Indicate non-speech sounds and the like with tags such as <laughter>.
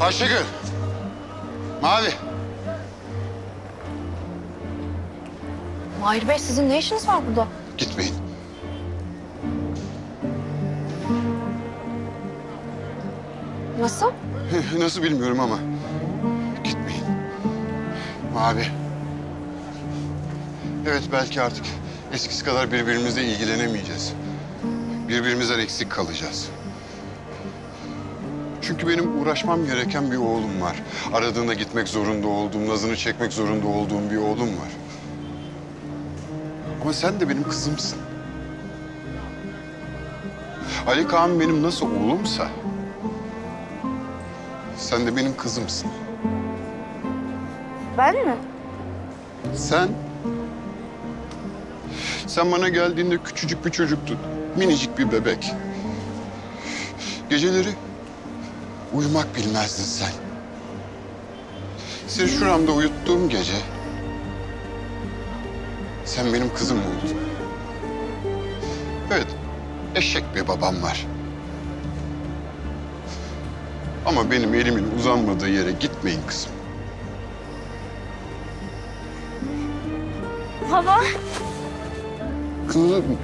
Ayşegül. Mavi. Mahir Bey sizin ne işiniz var burada? Gitmeyin. Nasıl? <laughs> Nasıl bilmiyorum ama gitmeyin. Mavi. Evet belki artık eskisi kadar birbirimizle ilgilenemeyeceğiz. Birbirimizden eksik kalacağız. Çünkü benim uğraşmam gereken bir oğlum var. Aradığında gitmek zorunda olduğum, nazını çekmek zorunda olduğum bir oğlum var. Ama sen de benim kızımsın. Ali Kaan benim nasıl oğlumsa... Sen de benim kızımsın. Ben mi? Sen... Sen bana geldiğinde küçücük bir çocuktun. Minicik bir bebek. Geceleri uyumak bilmezdin sen. Seni şuramda uyuttuğum gece... Sen benim kızım oldun. Evet, eşek bir babam var. Ama benim elimin uzanmadığı yere gitmeyin kızım. Baba. Kızım.